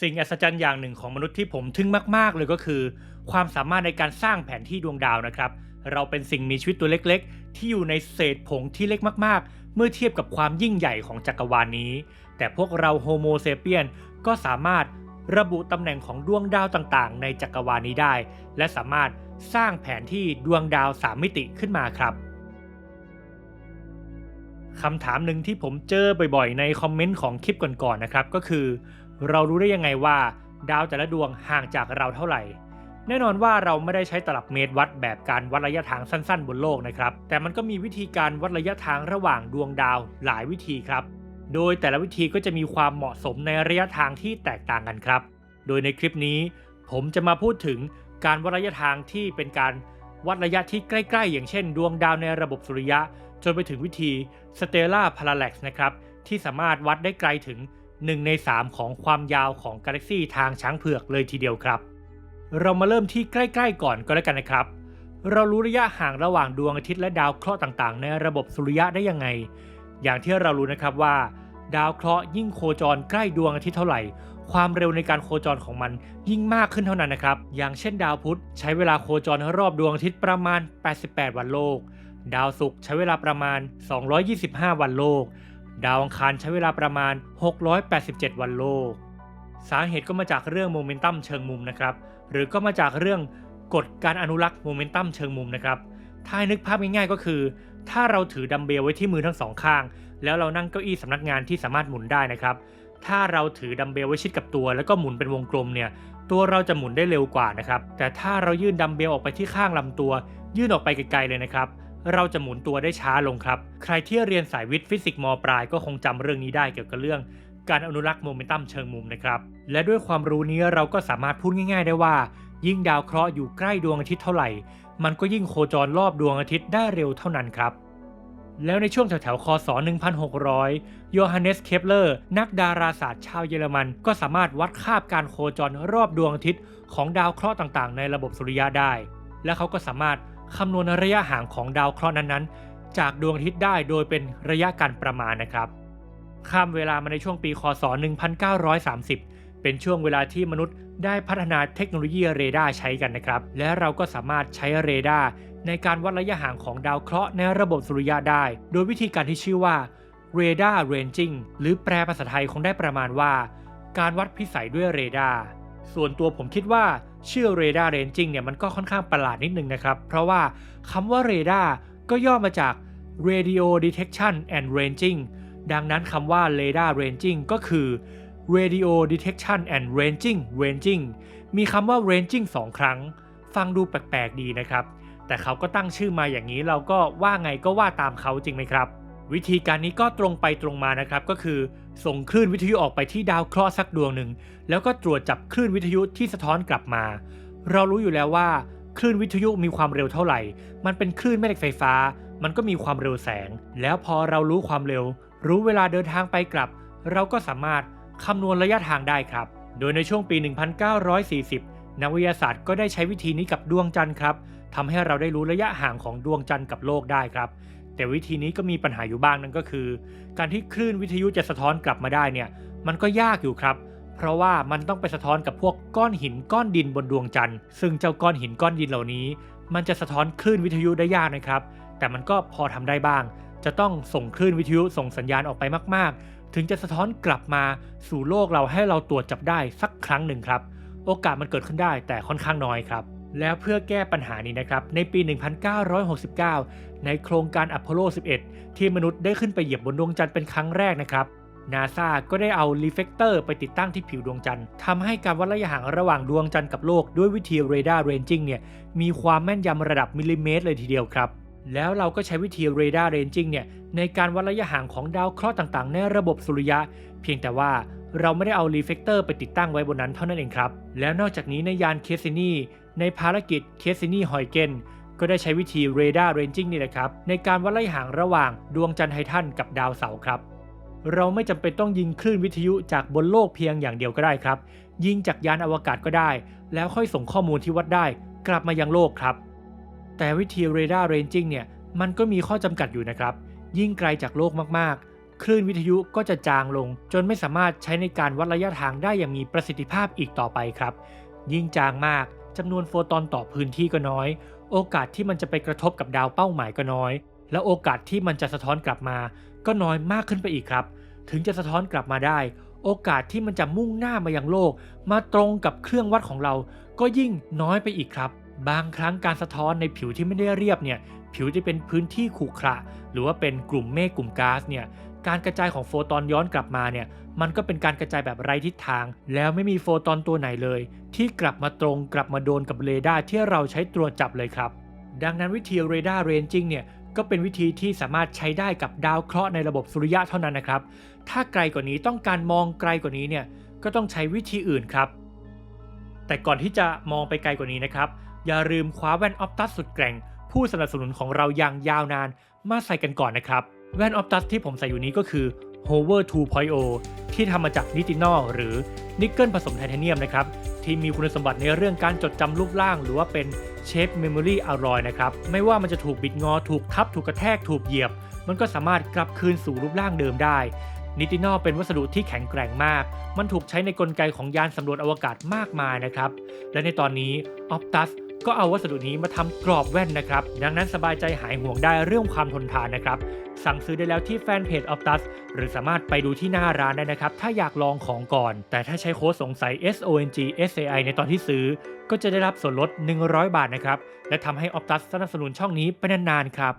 สิ่งอัศจรรย์อย่างหนึ่งของมนุษย์ที่ผมทึ่งมากๆ เลยก็คือ ความสามารถในการสร้างแผนที่ดวงดาวนะครับ เราเป็นสิ่งมีชีวิตตัวเล็กๆ ที่อยู่ในเศษผงที่เล็กมากๆ เมื่อเทียบกับความยิ่งใหญ่ของจักรวาลนี้ แต่พวกเราโฮโมเซเปียนก็สามารถระบุตำแหน่งของดวงดาวต่างๆ ในจักรวาลนี้ได้ และสามารถสร้างแผนที่ดวงดาวสามมิติขึ้นมาครับคำถามหนึ่งที่ผมเจอบ่อยๆ ในคอมเมนต์ของคลิปก่อนๆนะครับก็คือ เรารู้ได้ยังไงว่า ดาวแต่ละดวงห่างจากเราเท่าไหร่ แน่นอนว่าเราไม่ได้ใช้ตลับเมตรวัดแบบการวัดระยะทางสั้น ๆ บนโลกนะครับ แต่มันก็มีวิธีการวัดระยะทางระหว่างดวงดาวหลายวิธีครับ โดยแต่ละวิธีก็จะมีความเหมาะสมในระยะทางที่แตกต่างกันครับ โดยในคลิปนี้ ผมจะมาพูดถึงการวัดระยะทางที่เป็นการวัดระยะที่ใกล้ ๆ อย่างเช่น ดวงดาวในระบบสุริยะ จนไปถึงวิธี Stellar Parallax นะครับที่สามารถวัดได้ไกลถึง 1ใน3ของความยาวของกาแล็กซีทางช้างเผือกเลยทีเดียวครับ เรามาเริ่มที่ใกล้ๆก่อนก็แล้วกันนะครับ เรารู้ระยะห่างระหว่างดวงอาทิตย์และดาวเคราะห์ต่างๆ ในระบบสุริยะได้ยังไง อย่างที่เรารู้นะครับว่า ดาวเคราะห์ยิ่งโคจรใกล้ดวงอาทิตย์เท่าไหร่ ความเร็วในการโคจรของมันยิ่งมากขึ้นเท่านั้นนะครับ อย่างเช่นดาวพุธใช้เวลาโคจรรอบดวงอาทิตย์ประมาณ 88 วันโลก ดาวศุกร์ใช้เวลาประมาณ 225 วันโลก ดาวอังคารใช้เวลาประมาณ 687 วันโลก สาเหตุก็มาจากเรื่องโมเมนตัมเชิงมุมนะครับ หรือก็มาจากเรื่องกฎการอนุรักษ์โมเมนตัมเชิงมุมนะครับ ถ้านึกภาพง่ายๆก็คือ ถ้าเราถือดัมเบลไว้ที่มือทั้งสองข้าง แล้วเรานั่งเก้าอี้สำนักงานที่สามารถหมุนได้นะครับ ถ้าเราถือดัมเบลไว้ชิดกับตัว แล้วก็หมุนเป็นวงกลมเนี่ย ตัวเราจะหมุนได้เร็วกว่านะครับ แต่ถ้าเรายื่นดัมเบลออกไปที่ข้างลำตัว ยื่นออกไปไกลๆเลยนะครับ เราจะหมุนตัวได้ช้าลงครับ ใครที่เรียนสายวิทย์ฟิสิกส์มปลายก็คงจำเรื่องนี้ได้เกี่ยวกับเรื่อง การอนุรักษ์โมเมนตัมเชิงมุมนะครับ และด้วยความรู้นี้เราก็สามารถพูดง่าย ๆ ได้ว่า ยิ่งดาวเคราะห์อยู่ใกล้ดวงอาทิตย์เท่าไหร่ มันก็ยิ่งโคจรรอบดวงอาทิตย์ได้เร็วเท่านั้นครับแล้วในช่วงแถวๆ คศ 1600 โยฮันเนส เคปเลอร์ นักดาราศาสตร์ชาวเยอรมัน ก็สามารถวัดคาบการโคจรรอบดวงอาทิตย์ของดาวเคราะห์ต่างๆ ในระบบสุริยะได้ และเขาก็สามารถ คำนวณระยะห่างของดาวเคราะห์นั้นๆ จากดวงอาทิตย์ได้โดยเป็นระยะการประมาณนะครับข้ามเวลามาในช่วงปีคศ 1930 เป็นช่วงเวลาที่มนุษย์ได้พัฒนาเทคโนโลยีเรดาร์ใช้กันนะครับ และเราก็สามารถใช้เรดาร์ในการวัดระยะห่างของดาวเคราะห์ในระบบสุริยะได้ โดยวิธีการที่ชื่อว่า radar ranging หรือแปลภาษาไทยคงได้ประมาณว่า การวัดพิสัยด้วยเรดาร์ส่วนตัวผมคิดว่า ชื่อ radar ranging เนี่ยมันก็ค่อนข้างประหลาดนิดนึงนะครับ เพราะว่าคำว่า radar ก็ย่อมาจาก radio detection and ranging ดังนั้นคำว่า radar ranging ก็คือ radio detection and ranging ranging มีคำว่า ranging สองครั้ง ฟังดูแปลกๆดีนะครับ แต่เขาก็ตั้งชื่อมาอย่างนี้เราก็ว่าไงก็ว่าตามเขาจริงไหมครับ วิธีการนี้ก็ตรงไปตรงมานะครับก็คือ ส่งคลื่นวิทยุออกไปที่ดาวเคราะห์สักดวงหนึ่ง แล้วก็ตรวจจับคลื่นวิทยุที่สะท้อนกลับมา เรารู้อยู่แล้วว่าคลื่นวิทยุมีความเร็วเท่าไหร่ มันเป็นคลื่นแม่เหล็กไฟฟ้า มันก็มีความเร็วแสง แล้วพอเรารู้ความเร็ว รู้เวลาเดินทางไปกลับ เราก็สามารถคำนวณระยะทางได้ครับ โดยในช่วงปี 1940 นักวิทยาศาสตร์ก็ได้ใช้วิธีนี้กับดวงจันทร์ครับทำให้เราได้รู้ระยะห่างของดวงจันทร์กับโลกได้ครับ แต่วิธีนี้ก็มีปัญหาอยู่บ้างนั่นก็คือ การที่คลื่นวิทยุจะสะท้อนกลับมาได้เนี่ยมันก็ยากอยู่ครับ เพราะว่ามันต้องไปสะท้อนกับพวกก้อนหินก้อนดินบนดวงจันทร์ซึ่งเจ้าก้อนหินก้อนดินเหล่านี้ มันจะสะท้อนคลื่นวิทยุได้ยากนะครับ แต่มันก็พอทำได้บ้าง จะต้องส่งคลื่นวิทยุส่งสัญญาณออกไปมาก ๆ ถึงจะสะท้อนกลับมาสู่โลกเราให้เราตรวจจับได้สักครั้งหนึ่งครับ โอกาสมันเกิดขึ้นได้แต่ค่อนข้างน้อยครับ แล้วเพื่อแก้ปัญหานี้นะครับ ในปี 1969 ในโครงการอพอลโล 11 ที่มนุษย์ได้ขึ้นไปเหยียบบนดวงจันทร์เป็นครั้งแรกนะครับนาซาก็ได้เอารีเฟกเตอร์ไปติดตั้งที่ผิวดวงจันทร์ทำให้การวัดระยะห่างระหว่างดวงจันทร์กับโลกด้วยวิธีเรดาร์เรนจิงเนี่ยมีความแม่นยำระดับมิลลิเมตรเลยทีเดียวครับ แล้วเราก็ใช้วิธีเรดาร์เรนจิงเนี่ยในการวัดระยะห่างของดาวเคราะห์ต่างๆ ในระบบสุริยะ เพียงแต่ว่าเราไม่ได้เอารีเฟกเตอร์ไปติดตั้งไว้บนนั้นเท่านั้นเองครับ แล้วนอกจากนี้ในยานเคสซินี ในภารกิจเคสซินีฮอยเกนก็ได้ใช้วิธีเรดาร์เรนจิงนี่แหละครับ ในการวัดระยะห่างระหว่างดวงจันทร์ไททันกับดาวเสาร์ครับ เราไม่จำเป็นต้องยิงคลื่นวิทยุจากบนโลกเพียงอย่างเดียวก็ได้ครับ ยิงจากยานอวกาศก็ได้ แล้วค่อยส่งข้อมูลที่วัดได้ กลับมายังโลกครับ แต่วิธีเรดาร์เรนจิงเนี่ยมันก็มีข้อจำกัดอยู่นะครับ ยิ่งไกลจากโลกมากๆ คลื่นวิทยุก็จะจางลง จนไม่สามารถใช้ในการวัดระยะทางได้อย่างมีประสิทธิภาพอีกต่อไปครับ ยิ่งจางมาก จำนวนโฟตอนต่อพื้นที่ก็น้อย โอกาสที่มันจะไปกระทบกับดาวเป้าหมายก็น้อย และโอกาสที่มันจะสะท้อนกลับมา ก็น้อยมากขึ้นไปอีกครับ ถึงจะสะท้อนกลับมาได้ โอกาสที่มันจะมุ่งหน้ามายังโลก มาตรงกับเครื่องวัดของเรา ก็ยิ่งน้อยไปอีกครับ บางครั้งการสะท้อนในผิวที่ไม่ได้เรียบเนี่ยผิวจะเป็นพื้นที่ขรุขระหรือว่าเป็นกลุ่มเมฆกลุ่มก๊าซเนี่ย การกระจายของโฟตอนย้อนกลับมาเนี่ยมันก็เป็นการกระจายแบบไร้ทิศทาง แล้วไม่มีโฟตอนตัวไหนเลย ที่กลับมาตรงกลับมาโดนกับเรดาร์ที่เราใช้ตรวจจับเลยครับ ดังนั้นวิธีเรดาร์เรนจิงเนี่ยก็เป็นวิธีที่สามารถใช้ได้กับดาวเคราะห์ในระบบสุริยะเท่านั้นนะครับ ถ้าไกลกว่านี้ต้องการมองไกลกว่านี้เนี่ยก็ต้องใช้วิธีอื่นครับ แต่ก่อนที่จะมองไปไกลกว่านี้นะครับ อย่าลืมคว้าแว่นออปตัสสุดแกร่ง ผู้สนับสนุนของเราอย่างยาวนานมาใส่กันก่อนนะครับ แว่นออปตัสที่ผมใส่อยู่นี้ก็คือ Hover 2.0 ที่ทำมาจากนิตินอลหรือนิกเกิลผสมไทเทเนียมนะครับ ที่มีคุณสมบัติในเรื่องการจดจำรูปร่าง หรือว่าเป็นเชฟเมมโมรีอ l รอยนะครับ ไม่ว่ามันจะถูกบิดงอถูกทับ ถูกกระแทกถูกเหยียบ มันก็สามารถกลับคืนสู่รูปร่างเดิมได้นิตินอลเป็นวัสดุที่แข็งแกร่งมาก มันถูกใช้ในกลไกของยานสำรวจอวกาศมากมายนะครับ และในตอนนี้ Optus ก็เอาวัสดุนี้มาทำกรอบแว่นนะครับ ดังนั้นสบายใจหายห่วงได้เรื่องความทนทานนะครับ สั่งซื้อได้แล้วที่แฟนเพจ Optus หรือสามารถไปดูที่หน้าร้านได้นะครับ ถ้าอยากลองของก่อน แต่ถ้าใช้โค้ดสงสัย SONG SAI ในตอนที่ซื้อ ก็จะได้รับส่วนลด 100 บาทนะครับ และทำให้ Optus สนับสนุนช่องนี้ไปนานๆครับ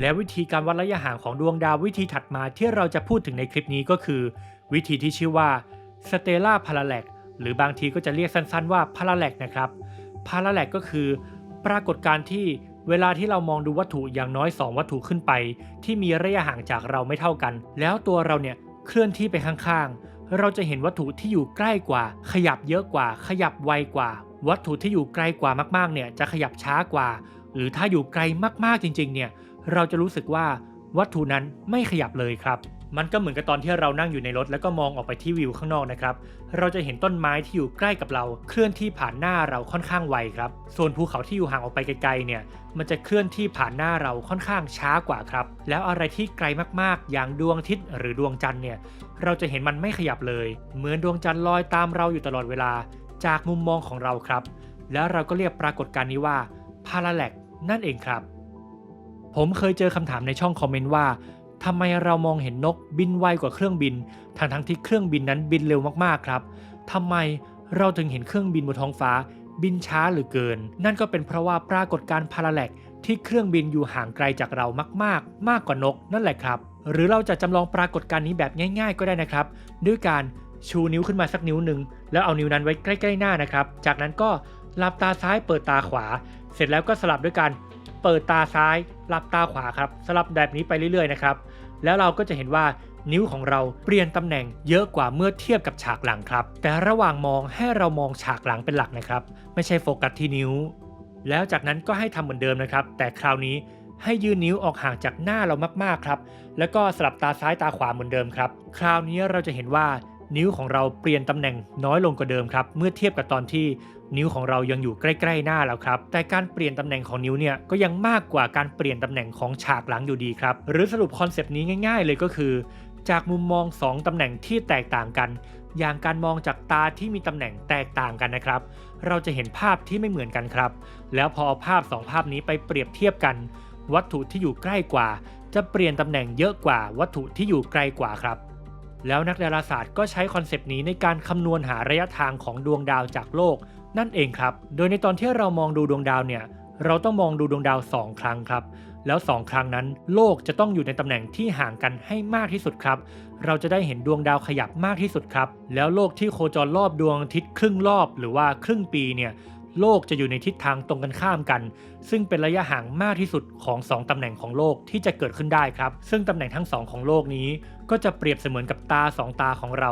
และวิธีการวัดระยะห่างของดวงดาววิธีถัดมาที่เราจะพูดถึงในคลิปนี้ก็คือ วิธีที่ชื่อว่า Stellar Parallax หรือบางทีก็จะเรียกสั้นๆว่า Parallax นะครับ Parallax ก็คือ ปรากฏการณ์ที่เวลาที่เรามองดูวัตถุอย่างน้อย 2 วัตถุขึ้นไป ที่มีระยะห่างจากเราไม่เท่ากัน แล้วตัวเราเนี่ยเคลื่อนที่ไปข้างๆ เราจะเห็นวัตถุที่อยู่ใกล้กว่า ขยับเยอะกว่า ขยับไวกว่า วัตถุที่อยู่ไกลกว่ามากๆเนี่ยจะขยับช้ากว่า หรือถ้าอยู่ไกลมากๆจริงๆเนี่ยเราจะรู้สึกว่าวัตถุนั้นไม่ขยับเลยครับ มันก็เหมือนกับตอนที่เรานั่งอยู่ในรถแล้วก็มองออกไปที่วิวข้างนอกนะครับ เราจะเห็นต้นไม้ที่อยู่ใกล้กับเรา เคลื่อนที่ผ่านหน้าเราค่อนข้างไวครับ ส่วนภูเขาที่อยู่ห่างออกไปไกลๆเนี่ย มันจะเคลื่อนที่ผ่านหน้าเราค่อนข้างช้ากว่าครับ แล้วอะไรที่ไกลมากๆ อย่างดวงอาทิตย์หรือดวงจันทร์เนี่ย เราจะเห็นมันไม่ขยับเลย เหมือนดวงจันทร์ลอยตามเราอยู่ตลอดเวลา จากมุมมองของเราครับ แล้วเราก็เรียกปรากฏการณ์นี้ว่า parallax นั่นเองครับ ผมเคยเจอคำถามในช่องคอมเมนต์ว่า ทำไมเรามองเห็นนกบินไวกว่าเครื่องบินทั้งทั้งที่เครื่องบินนั้นบินเร็วมากๆครับทำไมเราถึงเห็นเครื่องบินบนท้องฟ้า บินช้าหรือเกิน นั่นก็เป็นเพราะว่าปรากฏการณ์พาราแลกที่เครื่องบินอยู่ห่างไกลจากเรามากๆ มากกว่านก นั่นแหละครับ หรือเราจะจำลองปรากฏการณ์นี้แบบง่ายๆ ก็ได้นะครับ ด้วยการชูนิ้วขึ้นมาสักนิ้วหนึ่งแล้วเอานิ้วนั้นไว้ใกล้ๆหน้านะครับ จากนั้นก็หลับตาซ้ายเปิดตาขวา เสร็จแล้วก็สลับด้วยการเปิดตาซ้ายหลับตาขวาครับ สลับแบบนี้ไปเรื่อยๆนะครับ แล้วเราก็จะเห็นว่านิ้วของเราเปลี่ยนตำแหน่งเยอะกว่าเมื่อเทียบกับฉากหลังครับ แต่ระหว่างมองให้เรามองฉากหลังเป็นหลักนะครับ ไม่ใช่โฟกัสที่นิ้ว แล้วจากนั้นก็ให้ทำเหมือนเดิมนะครับ แต่คราวนี้ให้ยืนนิ้วออกห่างจากหน้าเรามากๆครับ แล้วก็สลับตาซ้ายตาขวาเหมือนเดิมครับ คราวนี้เราจะเห็นว่านิ้วของเราเปลี่ยนตำแหน่งน้อยลงกว่าเดิมครับ เมื่อเทียบกับตอนที่ นิ้วของเรายังอยู่ใกล้ ๆ หน้าแล้วครับ แต่การเปลี่ยนตำแหน่งของนิ้วเนี่ยก็ยังมากกว่าการเปลี่ยนตำแหน่งของฉากหลังอยู่ดีครับ หรือสรุปคอนเซปต์นี้ง่าย ๆ เลยก็คือ จากมุมมอง 2ตำแหน่งที่แตกต่างกัน อย่างการมองจากตาที่มีตำแหน่งแตกต่างกันนะครับ เราจะเห็นภาพที่ไม่เหมือนกันครับ แล้วพอเอาภาพ 2 ภาพนี้ไปเปรียบเทียบกัน วัตถุที่อยู่ใกล้กว่า จะเปลี่ยนตำแหน่งเยอะกว่าวัตถุที่อยู่ไกลกว่าครับแล้วนักดาราศาสตร์ก็ใช้คอนเซปต์นี้ในการคำนวณหาระยะทางของดวงดาวจากโลก นั่นเองครับ โดยในตอนที่เรามองดูดวงดาวเนี่ย เราต้องมองดูดวงดาว 2 ครั้งครับ แล้ว 2 ครั้งนั้น โลกจะต้องอยู่ในตำแหน่งที่ห่างกันให้มากที่สุดครับ เราจะได้เห็นดวงดาวขยับมากที่สุดครับ แล้วโลกที่โคจรรอบดวงอาทิตย์ครึ่งรอบหรือว่าครึ่งปีเนี่ยโลกจะอยู่ในทิศทางตรงกันข้ามกัน ซึ่งเป็นระยะห่างมากที่สุดของ 2ตำแหน่งของโลกที่จะเกิดขึ้นได้ครับ ซึ่งตำแหน่งทั้งสองของโลกนี้ ก็จะเปรียบเสมือนกับตาสองตาของเรา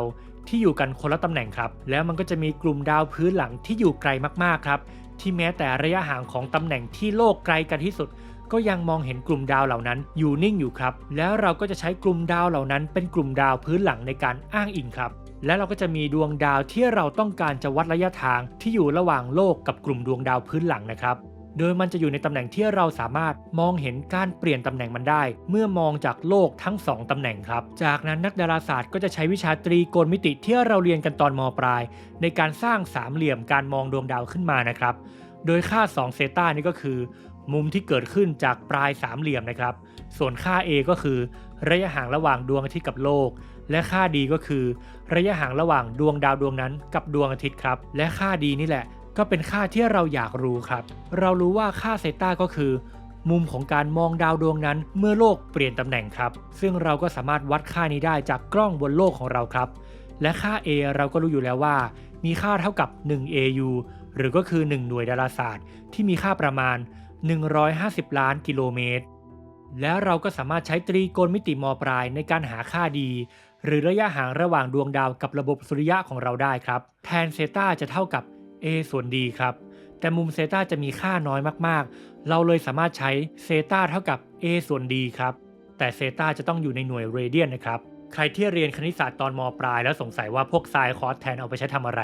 ที่อยู่กันคนละตำแหน่งครับ แล้วมันก็จะมีกลุ่มดาวพื้นหลังที่อยู่ไกลมากๆครับ ที่แม้แต่ระยะห่างของตำแหน่งที่โลกไกลกันที่สุด ก็ยังมองเห็นกลุ่มดาวเหล่านั้นอยู่นิ่งอยู่ครับ แล้วเราก็จะใช้กลุ่มดาวเหล่านั้น เป็นกลุ่มดาวพื้นหลังในการอ้างอิงครับและเราก็จะมีดวงดาวที่เราต้องการจะวัดระยะทางที่อยู่ระหว่างโลกกับกลุ่มดวงดาวพื้นหลังนะครับ โดยมันจะอยู่ในตำแหน่งที่เราสามารถมองเห็นการเปลี่ยนตำแหน่งมันได้ เมื่อมองจากโลกทั้ง 2ตำแหน่งครับ จากนั้นนักดาราศาสตร์ก็จะใช้วิชาตรีโกณมิติที่เราเรียนกันตอนมปลาย ในการสร้างสามเหลี่ยมการมองดวงดาวขึ้นมานะครับ โดยค่า2เซตานี่ก็คือ มุมที่เกิดขึ้นจากปลายสามเหลี่ยมนะครับ ส่วนค่า a ก็คือ ระยะห่างระหว่างดวงอาทิตย์กับโลกและค่า d ก็คือ ระยะห่างระหว่างดวงดาวดวงนั้นกับดวงอาทิตย์ครับ และค่า d นี่แหละ ก็เป็นค่าที่เราอยากรู้ครับ เรารู้ว่าค่าเซตาก็คือ มุมของการมองดาวดวงนั้นเมื่อโลกเปลี่ยนตำแหน่งครับ ซึ่งเราก็สามารถวัดค่านี้ได้จากกล้องบนโลกของเราครับ และค่า a เราก็รู้อยู่แล้วว่า มีค่าเท่ากับ 1 AU หรือก็คือ 1 หน่วยดาราศาสตร์ ที่มีค่าประมาณ 150 ล้านกิโลเมตร แล้วเราก็สามารถใช้ตรีโกณมิติมอปลายในการหาค่าดี หรือระยะห่างระหว่างดวงดาวกับระบบสุริยะของเราได้ครับ แทนเซตาจะเท่ากับ a ส่วน d ครับ แต่มุมเซตาจะมีค่าน้อยมากๆ เราเลยสามารถใช้เซตาเท่ากับ a ส่วน d ครับ แต่เซตาจะต้องอยู่ในหน่วยเรเดียนนะครับ ใครที่เรียนคณิตศาสตร์ตอนมปลายแล้วสงสัยว่าพวกไซน์คอสแทนเอาไปใช้ทำอะไร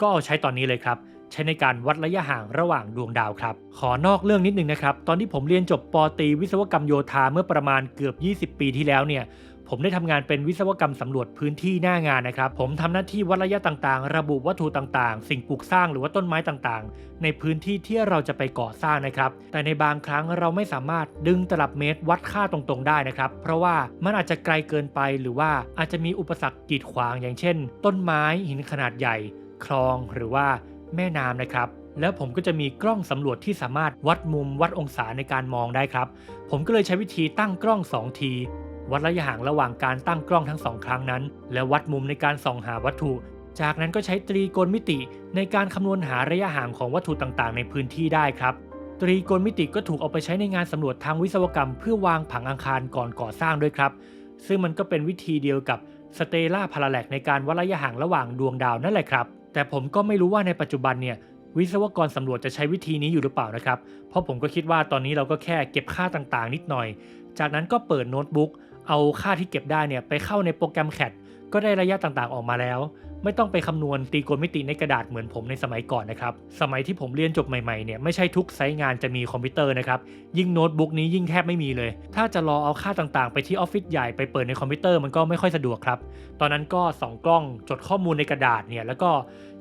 ก็เอาใช้ตอนนี้เลยครับใช้ในการวัดระยะห่างระหว่างดวงดาวครับ ขอนอกเรื่องนิดนึงนะครับ ตอนที่ผมเรียนจบปตรีวิศวกรรมโยธาเมื่อประมาณเกือบ 20 ปีที่แล้วเนี่ย ผมได้ทำงานเป็นวิศวกรรมสำรวจพื้นที่หน้างานนะครับ ผมทำหน้าที่วัดระยะต่างๆ ระบุวัตถุต่างๆ สิ่งปลูกสร้างหรือว่าต้นไม้ต่างๆ ในพื้นที่ที่เราจะไปก่อสร้างนะครับ แต่ในบางครั้งเราไม่สามารถดึงตลับเมตรวัดค่าตรงๆได้นะครับ เพราะว่ามันอาจจะไกลเกินไปหรือว่าอาจจะมีอุปสรรคกีดขวางอย่างเช่น ต้นไม้หินขนาดใหญ่ คลองหรือว่าแม่น้ำนะครับแล้วผมก็จะมีกล้องสำรวจที่สามารถวัดมุมวัดองศาในการมองได้ครับ ผมก็เลยใช้วิธีตั้งกล้อง2ที วัดระยะห่างระหว่างการตั้งกล้องทั้งสองครั้งนั้น และวัดมุมในการส่องหาวัตถุ จากนั้นก็ใช้ตรีโกณมิติในการคำนวณหาระยะห่างของวัตถุต่างๆ ในพื้นที่ได้ครับตรีโกณมิติก็ถูกเอาไปใช้ในงานสำรวจทางวิศวกรรมเพื่อวางผังอังคารก่อนก่อสร้างด้วยครับ ซึ่งมันก็เป็นวิธีเดียวกับสเตล่าพาราแลกในการวัดระยะห่างระหว่างดวงดาวนั่นแหละครับ แต่ผมก็ไม่รู้ว่าในปัจจุบันเนี่ยวิศวกรสำรวจจะใช้วิธีนี้อยู่หรือเปล่านะครับ เพราะผมก็คิดว่าตอนนี้เราก็แค่เก็บค่าต่างๆ นิดหน่อย จากนั้นก็เปิดโน้ตบุ๊ก เอาค่าที่เก็บได้เนี่ยไปเข้าในโปรแกรม CAD ก็ได้ระยะต่างๆออกมาแล้ว ไม่ต้องไปคำนวณตีกณมิติในกระดาษเหมือนผมในสมัยก่อนนะครับ สมัยที่ผมเรียนจบใหม่ๆเนี่ยไม่ใช่ทุกไซต์งานจะมีคอมพิวเตอร์นะครับ ยิ่งโน้ตบุ๊กนี้ยิ่งแทบไม่มีเลย ถ้าจะรอเอาค่าต่างๆ ไปที่ออฟฟิศใหญ่ไปเปิดในคอมพิวเตอร์มันก็ไม่ค่อยสะดวกครับ ตอนนั้นก็ส่องกล้องจดข้อมูลในกระดาษเนี่ยแล้วก็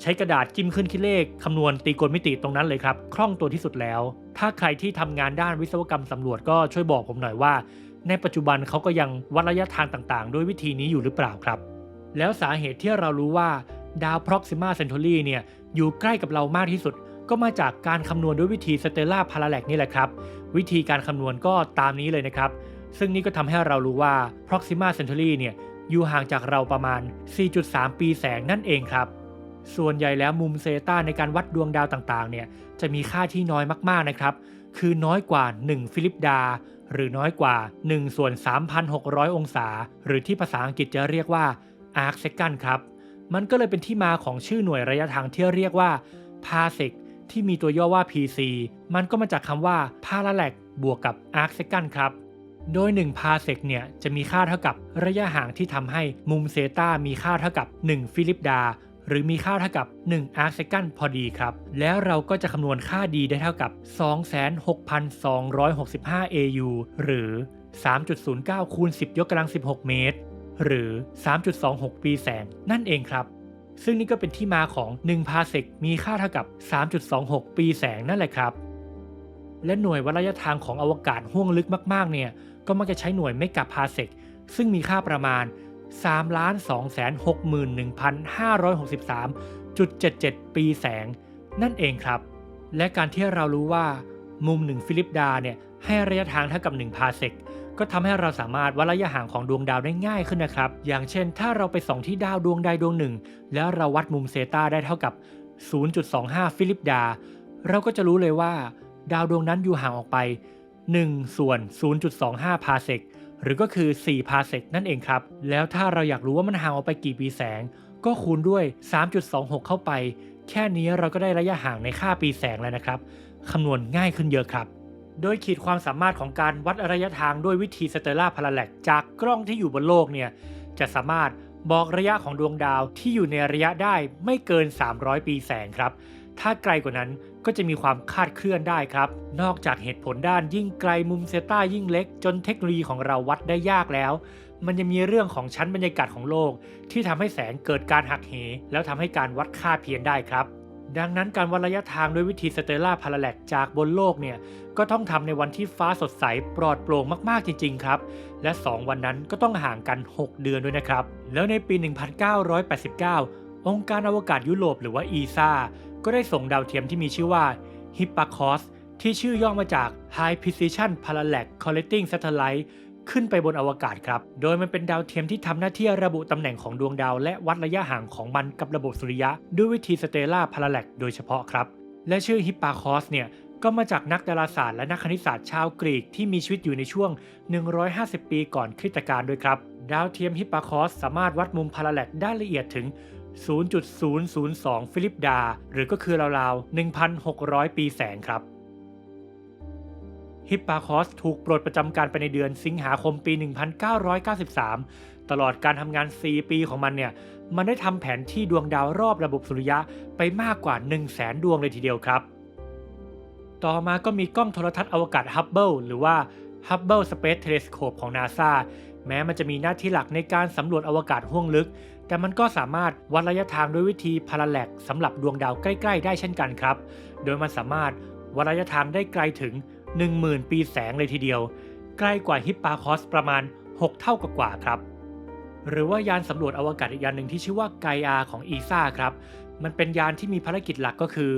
ใช้กระดาษจิ้มขึ้นคิดเลขคำนวณตีกณมิติตรงนั้นเลยครับคล่องตัวที่สุดแล้ว ถ้าใครที่ทำงานด้านวิศวกรรมสำรวจก็ช่วยบอกผมหน่อยว่า ในปัจจุบันเขาก็ยังวัดระยะทางต่างๆ ด้วยวิธีนี้อยู่หรือเปล่าครับ แล้วสาเหตุที่เรารู้ว่าดาว Proxima Centauri เนี่ยอยู่ใกล้กับเรามากที่สุด ก็มาจากการคำนวณด้วยวิธี Stellar Parallax นี่แหละครับ วิธีการคำนวณก็ตามนี้เลยนะครับ ซึ่งนี่ก็ทำให้เรารู้ว่า Proxima Centauri เนี่ยอยู่ห่างจากเราประมาณ 4.3 ปีแสงนั่นเองครับ ส่วนใหญ่แล้วมุมเซตาในการวัดดวงดาวต่างๆ เนี่ยจะมีค่าที่น้อยมากๆนะครับ คือน้อยกว่า 1 ฟิลิปดา หรือน้อยกว่า1ส่วน3,600 องศา หรือที่ภาษาอังกฤษจะเรียกว่า arc second ครับ มันก็เลยเป็นที่มาของชื่อหน่วยระยะทางที่เรียกว่า parsec ที่มีตัวย่อว่า PC มันก็มาจากคำว่า parallax บวกกับ arc second ครับ โดย1 parsec เนี่ยจะมีค่าเท่ากับระยะห่างที่ทำให้มุมเซตามีค่าเท่ากับ 1 ฟิลิปดา หรือมีค่าเท่ากับ1 arc second พอดีครับ แล้วเราก็จะคำนวณค่าดีได้เท่ากับ 26,265 AU หรือ 3.09 คูณ 10 ยกกำลัง 16 เมตร หรือ 3.26 ปีแสง นั่นเองครับซึ่งนี่ก็เป็นที่มาของ1พาเซกมีค่าเท่ากับ 3.26 ปีแสงนั่นแหละครับ และหน่วยวัดระยะทางของอวกาศห้วงลึกมากๆ เนี่ย ก็มักจะใช้หน่วยเมกะพาเซกซึ่งมีค่าประมาณ 3,261,563.77 ปีแสง นั่นเองครับ และการที่เรารู้ว่า มุม1ฟิลิปดาเนี่ยให้ระยะทางเท่ากับ1พาเซกก็ทำให้เราสามารถวัดระยะห่างของดวงดาวได้ง่ายขึ้นนะครับ อย่างเช่น ถ้าเราไปส่องที่ดาวดวงใดดวงหนึ่ง แล้วเราวัดมุมเซตาได้เท่ากับ 0.25 ฟิลิปดา เราก็จะรู้เลยว่า ดาวดวงนั้นอยู่ห่างออกไป 1 ส่วน 0.25 พาเซก หรือก็คือ 4 พาเซกนั่นเองครับ แล้วถ้าเราอยากรู้ว่ามันห่างออกไปกี่ปีแสง ก็คูณด้วย 3.26 เข้าไป แค่นี้เราก็ได้ระยะห่างในค่าปีแสงแล้วนะครับ คำนวณง่ายขึ้นเยอะครับ โดยขีดความสามารถของการวัดระยะทางด้วยวิธีสเตลล่าพาราแลกจากกล้องที่อยู่บนโลกเนี่ย จะสามารถบอกระยะของดวงดาวที่อยู่ในระยะได้ไม่เกิน 300 ปีแสงครับ ถ้าไกลกว่านั้นก็จะมีความคาดเคลื่อนได้ครับ นอกจากเหตุผลด้านยิ่งไกลมุมเซต้ายิ่งเล็ก จนเทคโนโลยีของเราวัดได้ยากแล้ว มันยังมีเรื่องของชั้นบรรยากาศของโลก ที่ทำให้แสงเกิดการหักเห แล้วทำให้การวัดค่าเพี้ยนได้ครับ ดังนั้นการวัดระยะทางด้วยวิธีสเตลล่าพาราแลกจากบนโลกเนี่ยก็ต้องทำในวันที่ฟ้าสดใสปลอดโปร่งมากๆจริง ๆ ครับ และ 2 วันนั้นก็ต้องห่างกัน 6 เดือนด้วยนะครับแล้วในปี 1989 องค์การอวกาศยุโรปหรือว่า ESA ก็ได้ส่งดาวเทียมที่มีชื่อว่า Hipparcos ที่ชื่อย่อมาจาก High Precision Parallax Collecting Satellite ขึ้นไปบนอวกาศครับ โดยมันเป็นดาวเทียมที่ทำหน้าที่ระบุตำแหน่งของดวงดาวและวัดระยะห่างของมันกับระบบสุริยะ ด้วยวิธีสเตลล่าพาราแลกโดยเฉพาะครับ และชื่อฮิปปาคอสเนี่ย ก็มาจากนักดาราศาสตร์และนักคณิตศาสตร์ชาวกรีกที่มีชีวิตอยู่ในช่วง 150 ปีก่อนคริสตกาลด้วยครับ ดาวเทียมฮิปปาคอสสามารถวัดมุมพาราแลกได้ละเอียดถึง 0.002 ฟิลิปดา หรือก็คือราวๆ 1,600 ปีแสงครับ ฮิปปาคอสถูกปลดประจำการไปในเดือนสิงหาคมปี 1993 ตลอดการทำงาน 4 ปีของมันเนี่ย มันได้ทำแผนที่ดวงดาวรอบระบบสุริยะไปมากกว่า 1 0 0 0 0แสนดวงเลยทีเดียวครับ ต่อมาก็มีกล้องโทรทัศน์อวกาศฮับเบิลหรือว่า Hubble Space Telescope ของ NASA แม้มันจะมีหน้าที่หลักในการสำรวจอวกาศห้วงลึก แต่มันก็สามารถวัดระยะทางด้วยวิธีพาราแลกสำหรับดวงดาวใกล้ ๆ ได้เช่นกันครับ โดยมันสามารถวัดระยะทางได้ไกลถึง 10,000 ปีแสงเลยทีเดียว ใกล้กว่าฮิปปาคอสประมาณ 6 เท่ากว่าครับ หรือว่ายานสำรวจอวกาศอีกยานหนึ่งที่ชื่อว่าไกอาของอีซ่าครับ มันเป็นยานที่มีภารกิจหลักก็คือ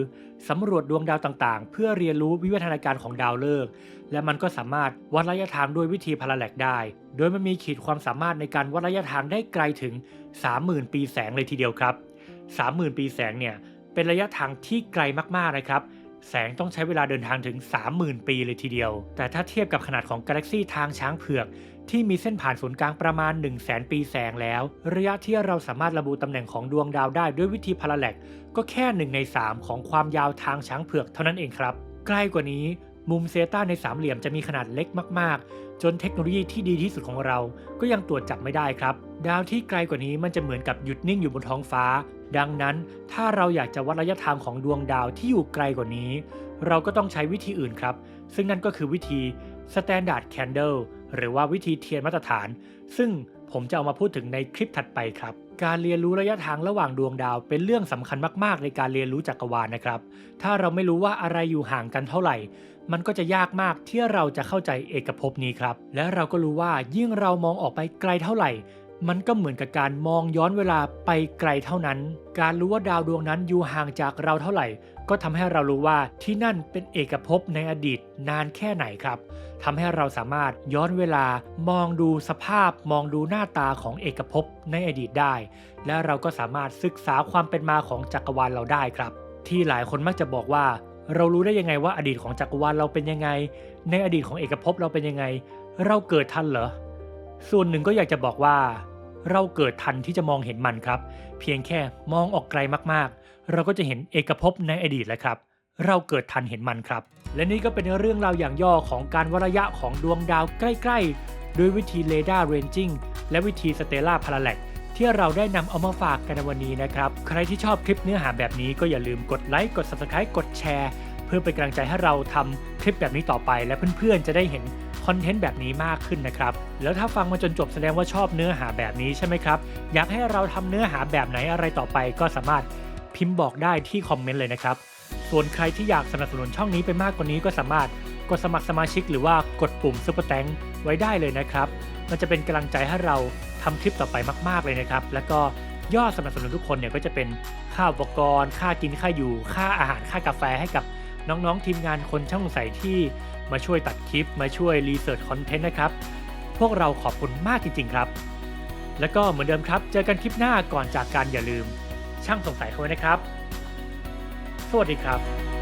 สำรวจดวงดาวต่างๆ เพื่อเรียนรู้วิวัฒนาการของดาวฤกษ์และมันก็สามารถวัดระยะทางด้วยวิธีพาราแลกได้ โดยมันมีขีดความสามารถในการวัดระยะทางได้ไกลถึง 30,000 ปีแสงเลยทีเดียวครับ 30,000 ปีแสงเนี่ยเป็นระยะทางที่ไกลมากๆนะครับแสงต้องใช้เวลาเดินทางถึง 30,000 ปีเลยทีเดียว แต่ถ้าเทียบกับขนาดของกาแล็กซีทางช้างเผือก ที่มีเส้นผ่านศูนย์กลางประมาณ 1 0 0 0 0แสนปีแสงแล้ว ระยะที่เราสามารถระบุตำแหน่งของดวงดาวได้ด้วยวิธีพาราแลกก็แค่ 1 ใน 3 ของความยาวทางช้างเผือกเท่านั้นเองครับ ใกล้กว่านี้ มุมเซต้าในสามเหลี่ยมจะมีขนาดเล็กมาก ๆ จนเทคโนโลยีที่ดีที่สุดของเรา ก็ยังตรวจจับไม่ได้ครับ ดาวที่ไกลกว่านี้มันจะเหมือนกับหยุดนิ่งอยู่บนท้องฟ้า ดังนั้นถ้าเราอยากจะวัดระยะทางของดวงดาวที่อยู่ไกลกว่านี้ เราก็ต้องใช้วิธีอื่นครับ ซึ่งนั่นก็คือวิธี Standard Candle หรือว่าวิธีเทียนมาตรฐาน ซึ่งผมจะเอามาพูดถึงในคลิปถัดไปครับ การเรียนรู้ระยะทางระหว่างดวงดาว เป็นเรื่องสำคัญมากๆ ในการเรียนรู้จักรวาลนะครับ ถ้าเราไม่รู้ว่าอะไรอยู่ห่างกันเท่าไหร่ มันก็จะยากมากที่เราจะเข้าใจเอกภพนี้ครับ และเราก็รู้ว่ายิ่งเรามองออกไปไกลเท่าไหร่ มันก็เหมือนกับการมองย้อนเวลาไปไกลเท่านั้น การรู้ว่าดาวดวงนั้นอยู่ห่างจากเราเท่าไหร่ ก็ทำให้เรารู้ว่าที่นั่นเป็นเอกภพในอดีตนานแค่ไหนครับทำให้เราสามารถย้อนเวลามองดูสภาพมองดูหน้าตาของเอกภพในอดีตได้ และเราก็สามารถศึกษาความเป็นมาของจักรวาลเราได้ครับ ที่หลายคนมักจะบอกว่า เรารู้ได้ยังไงว่าอดีตของจักรวาลเราเป็นยังไง ในอดีตของเอกภพเราเป็นยังไง เราเกิดทันเหรอส่วนหนึ่งก็อยากจะบอกว่า เราเกิดทันที่จะมองเห็นมันครับ เพียงแค่มองออกไกลมากๆ เราก็จะเห็นเอกภพในอดีตแล้วครับ เราเกิดทันเห็นมันครับ และนี่ก็เป็นเรื่องราวอย่างย่อของการวัระยะของดวงดาวใกล้ๆ ด้วยวิธีเรดาร์เรนจิงและวิธีสเตล่าพาราแลกที่เราได้นำเอามาฝากกันในวันนี้นะครับ ใครที่ชอบคลิปเนื้อหาแบบนี้ก็อย่าลืมกดไลค์กด subscribe กดแชร์ เพื่อเป็นกำลังใจให้เราทำคลิปแบบนี้ต่อไป และเพื่อนๆจะได้เห็นคอนเทนต์แบบนี้มากขึ้นนะครับ แล้วถ้าฟังมาจนจบแสดงว่าชอบเนื้อหาแบบนี้ใช่ไหมครับ อยากให้เราทำเนื้อหาแบบไหนอะไรต่อไปก็สามารถ พิมพ์บอกได้ที่คอมเมนต์เลยนะครับ ส่วนใครที่อยากสนับสนุนช่องนี้ไปมากกว่านี้ก็สามารถกดสมัครสมาชิกหรือว่ากดปุ่มซุปเปอร์แตงไว้ได้เลยนะครับ มันจะเป็นกำลังใจให้เราทำคลิปต่อไปมาก ๆเลยนะครับ แล้วก็ยอดสนับสนุนทุกคนเนี่ยก็จะเป็นค่าอุปกรณ์ ค่ากินค่าอยู่ ค่าอาหารค่ากาแฟให้กับน้องๆทีมงานคนช่างใสที่มาช่วยตัดคลิป มาช่วยรีเสิร์ชคอนเทนต์นะครับ พวกเราขอบคุณมากจริงๆครับ แล้วก็เหมือนเดิมครับ เจอกันคลิปหน้าก่อนจากการอย่าลืม ช่างสงสัยเขาไว้นะครับ สวัสดีครับ